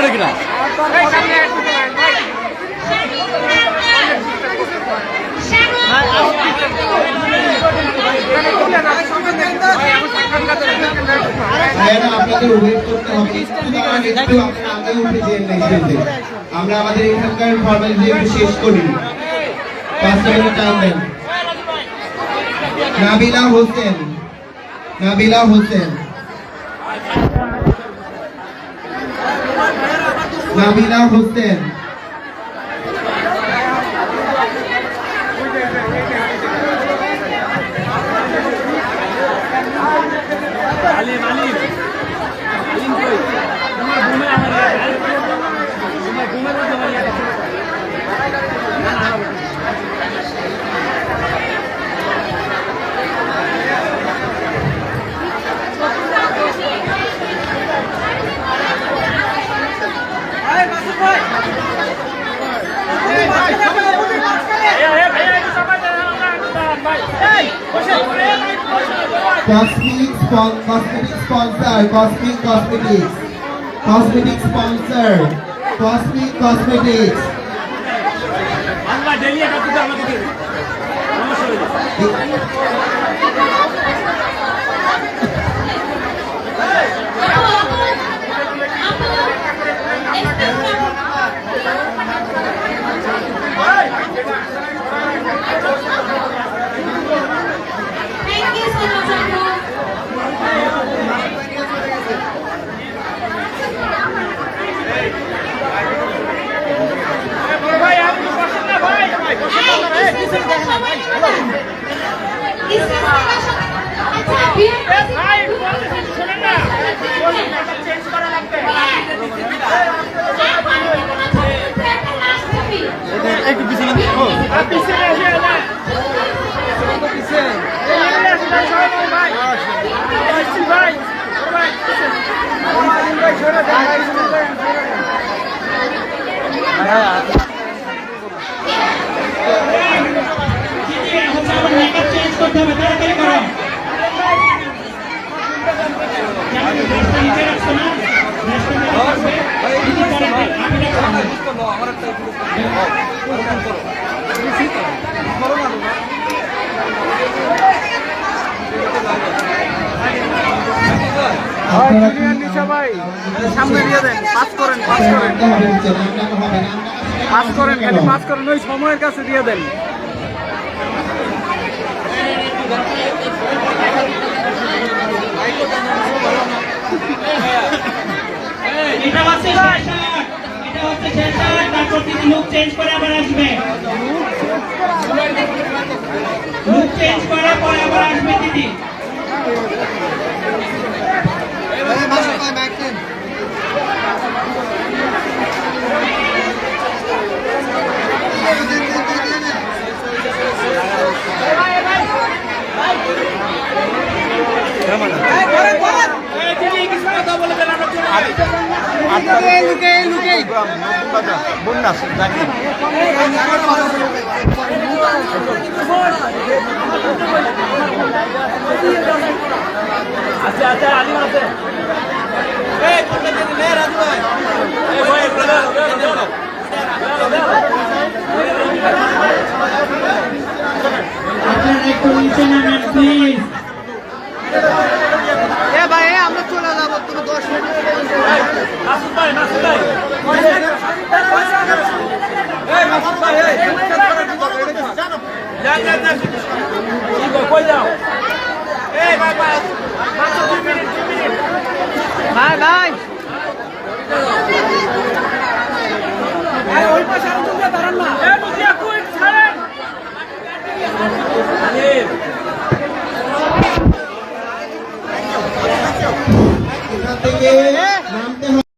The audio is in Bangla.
পারে কিনা? আপনাদের আমরা আমাদের এখানকার ফর্মালিটি শেষ করি। পাঁচটা মিনিট টাইম দেন। নাবিলা হোসেন। নাবিলা হোসেন। নাবিলা হোসেন আলিম আলিম আলিম কই তোমার ঘুমে আমার তোমার ঘুমে বলতে আমার ইয়া আছে Cosmic spon cosmetic sponsor, Cosmic Cosmetics. Cosmetic sponsor, Cosmic Cosmetics. আল্লাহ ডেলি একটা আমাকে দিন। সমস্যা ভাই এই, কিসের থেকে সবাই নেবে না? কিসের থেকে সবাই- আচ্ছা, বিয়ের ভাই বলতেছি শুনেন না চেঞ্জ করা লাগবে একটু পিছনে আর পিছনে এসে না এখানে আসেন সবাই ভাই আসছি ভাই ভাই ভাই সরে দেন ভাই সরে দেন আপনারা কি সামনে দিয়ে দেন পাস করেন পাস করেন। পাস করেন খালি পাস করেন ওই সময়ের কাছে দিয়ে দেন। এটা হচ্ছে লুক চেঞ্জ করে আবার আসবে লুক চেঞ্জ করার পরে আবার আসবে তিনি আছে আছে আলিম আছে এই কোনটা দিয়ে নে রাজু ভাই এই ভাই ব্রাদার আপনারা একটু নিচে নামেন প্লিজ এ ভাই আমরা চলে যাব তুমি 10 মিনিট মাসুদ ভাই মাসুদ ভাই এই মাসুদ ভাই এই যান যান যান ঠিক আছে কই যাও এই ভাই ভাই মাত্র 2 মিনিট 2 মিনিট ভাই ভাই